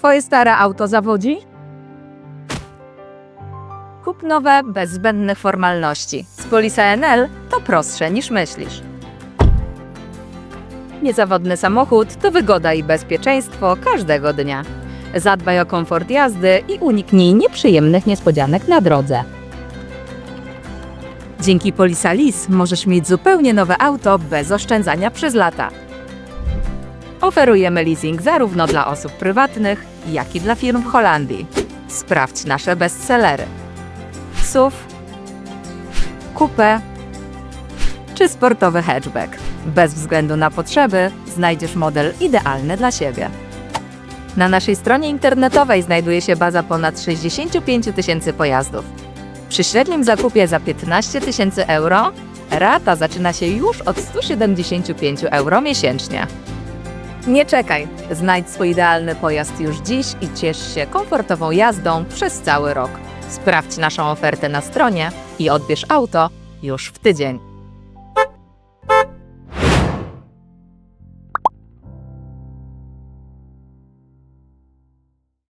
Twoje stare auto zawodzi? Kup nowe bez zbędnych formalności. Z Polisa NL to prostsze niż myślisz. Niezawodny samochód to wygoda i bezpieczeństwo każdego dnia. Zadbaj o komfort jazdy i uniknij nieprzyjemnych niespodzianek na drodze. Dzięki Polisa Lease możesz mieć zupełnie nowe auto bez oszczędzania przez lata. Oferujemy leasing zarówno dla osób prywatnych, jak i dla firm w Holandii. Sprawdź nasze bestsellery. SUV, coupe czy sportowy hatchback. Bez względu na potrzeby znajdziesz model idealny dla siebie. Na naszej stronie internetowej znajduje się baza ponad 65 000 tysięcy pojazdów. Przy średnim zakupie za 15 tysięcy euro rata zaczyna się już od 175 euro miesięcznie. Nie czekaj, znajdź swój idealny pojazd już dziś i ciesz się komfortową jazdą przez cały rok. Sprawdź naszą ofertę na stronie i odbierz auto już w tydzień.